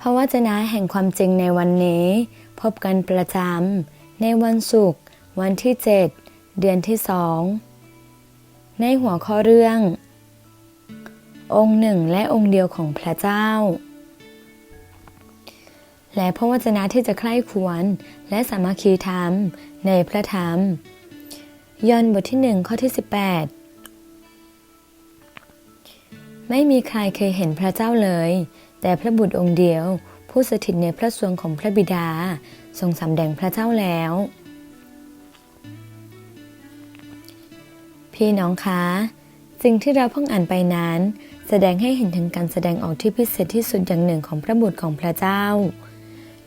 พระวจนะแห่งความจริงในวันนี้ พบกันประจำในวันศุกร์วันที่ 7 เดือนที่สองในหัวข้อเรื่อง องค์หนึ่งและองค์เดียวของพระเจ้า และพระวจนะที่จะใคร่ควรและสามัคคีธรรมในพระธรรม ยอห์นบทที่หนึ่งข้อที่ 18 ไม่มีใครเคยเห็นพระเจ้าเลย แต่พระบุตรองค์เดียว ผู้สถิตในพระสวงของพระบิดาทรงสำแดงพระเจ้าแล้ว พี่น้องคะสิ่งที่เราเพิ่งอ่านไปนั้น แสดงให้เห็นถึงการแสดงออกที่พิเศษที่สุดอย่างหนึ่งของพระบุตรของพระเจ้า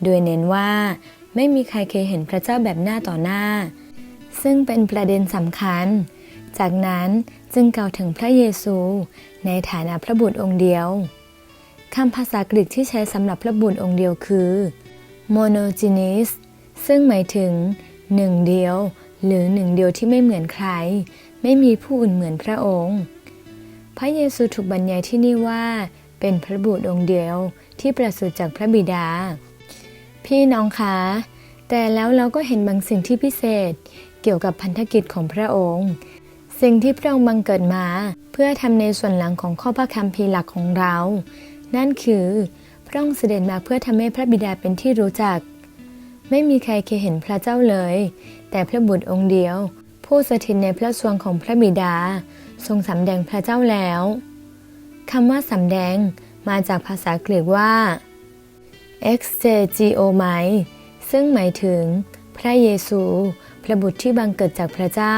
โดยเน้นว่าไม่มีใครเคยเห็นพระเจ้าแบบหน้าต่อหน้า ซึ่งเป็นประเด็นสำคัญ จากนั้นจึงกล่าวถึงพระเยซู ในฐานะพระบุตรองค์เดียว คำภาษากรีกที่ใช้สำหรับพระบุตรองค์เดียวคือ monogenes ซึ่งหมายถึงหนึ่งเดียว หรือหนึ่งเดียวที่ไม่เหมือนใคร ไม่มีผู้อื่นเหมือนพระองค์ พระเยซูถูกบรรยายที่นี่ว่า เป็นพระบุตรองค์เดียวที่ประสูติจากพระบิดา พี่น้องคะ แต่แล้วเราก็เห็นบางสิ่งที่พิเศษเกี่ยวกับพันธกิจของพระองค์ สิ่งที่พระองค์บังเกิดมา เพื่อทำในส่วนหลังของข้อพระคัมภีร์หลักของเรา นั่นคือ พระองค์เสด็จมาเพื่อทำให้พระบิดาเป็นที่รู้จัก ไม่มีใครเคยเห็นพระเจ้าเลย แต่พระบุตรองค์เดียว ผู้สถิตในพระสวงของพระบิดา ทรงสำแดงพระเจ้าแล้วคำว่าสำแดงมาจากภาษากรีกว่า exegomai ซึ่งหมายถึง พระเยซู พระบุตรที่บังเกิดจากพระเจ้า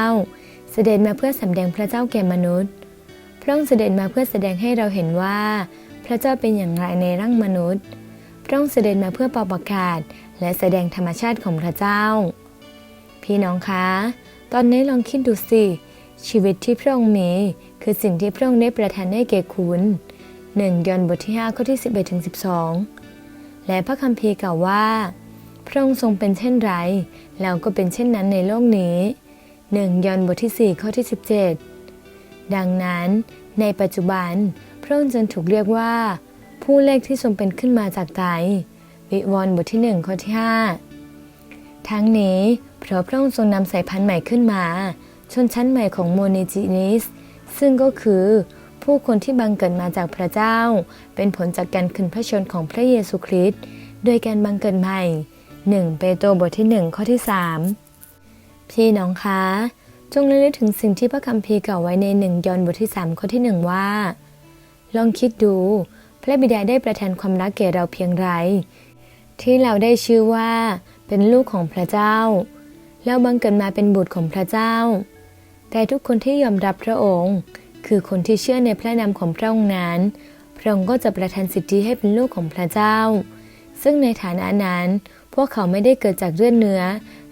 เสด็จมาเพื่อสำแดงพระเจ้าแก่มนุษย์ พระองค์เสด็จมาเพื่อแสดงให้เราเห็นว่า พระเจ้าเป็นอย่างไรในร่างมนุษย์ พระองค์เสด็จมาเพื่อเป่าประกาศ และแสดงธรรมชาติของพระเจ้า พี่น้องคะ ตอนนี้ลองคิดดูสิ ชีวิตที่พระองค์มี คือสิ่งที่พระองค์ได้ประทานให้แก่คุณหนึ่งยอห์นบทที่5ข้อที่ 11ถึง12 และพระคัมภีร์กล่าวว่า พระองค์ทรงเป็นเช่นไรแล้วก็เป็นเช่นนั้นในโลกนี้หนึ่งยอห์นบทที่ 4 ข้อที่ 17 ดังนั้น ในปัจจุบัน พระองค์จึงถูกเรียกว่า ผู้เลขที่ทรงเป็นขึ้นมาจากใจวิวรณ์บทที่1ข้อที่5ทั้งนี้เพราะพระองค์ทรงนำสายพันธุ์ใหม่ขึ้นมา ชนชั้นใหม่ของโมเนจินิส ซึ่งก็คือผู้คนที่บังเกิดมาจากพระเจ้า เป็นผลจากการขึ้นพระชนของพระเยซูคริสต์โดยการบังเกิดใหม่ 1 เปโตรบทที่1ข้อที่ 3 พี่น้องคะ จงระลึกถึงสิ่งที่พระคัมภีร์กล่าวไว้ในหนึ่งยอห์นบทที่ 3 ข้อที่ 1 ว่า ลองคิดดู พระบิดาได้ประทานความรักแก่เราเพียงไร ที่เราได้ชื่อว่า เป็นลูกของพระเจ้า แล้วบังเกิดมาเป็นบุตรของพระเจ้า แต่ทุกคนที่ยอมรับพระองค์ คือคนที่เชื่อในพระนามของพระองค์นั้น พระองค์ก็จะประทานสิทธิให้เป็นลูกของพระเจ้า ซึ่งในฐานะนั้น พวกเขาไม่ได้เกิดจากเลือดเนื้อ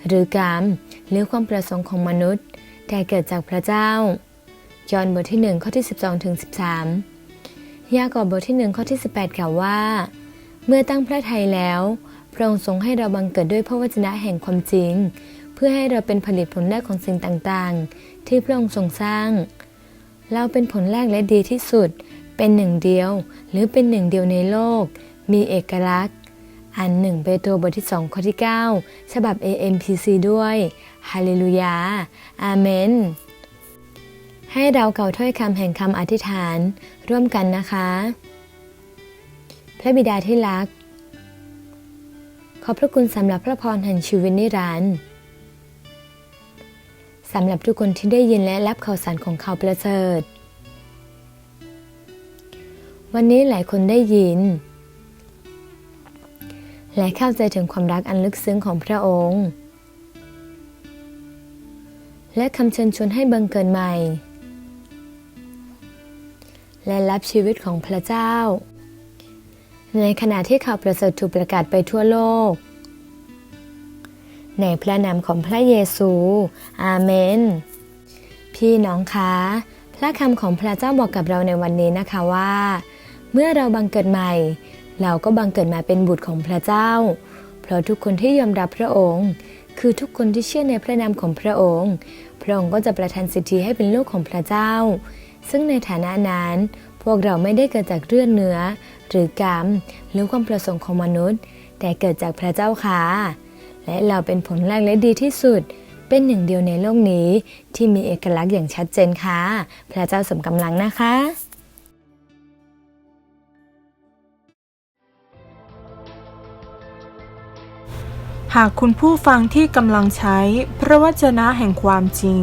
หรือกรรมหรือความประสงค์ของมนุษย์ แต่เกิดจากพระเจ้า ยอห์นบทที่1ข้อที่ 12ถึง13 ยากอบบทที่1ข้อที่ 18 กล่าวว่า เมื่อตั้งพระทัยแล้ว พระองค์ทรงให้เราบังเกิดด้วยพระวจนะแห่งความจริง เพื่อให้เราเป็นผลิตผลแรกของสิ่งต่างๆ ที่พระองค์ทรงสร้าง เราเป็นผลแรกและดีที่สุด เป็นหนึ่งเดียว หรือเป็นหนึ่งเดียวในโลก มีเอกลักษณ์ อันหนึ่งเปโตรบทที่สองข้อที่ 9 ฉบับ AMPC ด้วย ฮาเลลูยา อาเมน ให้เราเก่าถ้อยคำแห่งคำอธิษฐานร่วมกันนะคะ พระบิดาที่รัก ขอบพระคุณสำหรับพระพรแห่งชีวิตนิรันดร์สำหรับทุกคนที่ได้ยินและรับข่าวสารของข่าวประเสริฐ วันนี้หลายคนได้ยิน และเข้าใจถึงความรักอันลึกซึ้งของพระองค์ และคำเชิญชวนให้บังเกิดใหม่ และรับชีวิตของพระเจ้า ในขณะที่ข่าวประเสริฐถูกประกาศไปทั่วโลก ในพระนามของพระเยซู อาเมน พี่น้องคะ พระคำของพระเจ้าบอกกับเราในวันนี้นะคะว่า เมื่อเราบังเกิดใหม่ เราก็บังเกิดมาเป็นบุตรของพระเจ้า เพราะทุกคนที่ยอมรับพระองค์คือทุกคนที่เชื่อในพระนามของพระองค์ พระองค์ก็จะประทานสิทธิให้เป็นลูกของพระเจ้า ซึ่งในฐานะนั้น พวกเราไม่ได้เกิดจากเลือดเนื้อ หรือกรรม หรือความประสงค์ของมนุษย์ แต่เกิดจากพระเจ้าค่ะ และเราเป็นผลแรกและดีที่สุด เป็นหนึ่งเดียวในโลกนี้ที่มีเอกลักษณ์อย่างชัดเจนค่ะ พระเจ้าสมกำลังนะคะหากคุณผู้ฟังที่กำลังใช้พระวจนะแห่งความจริง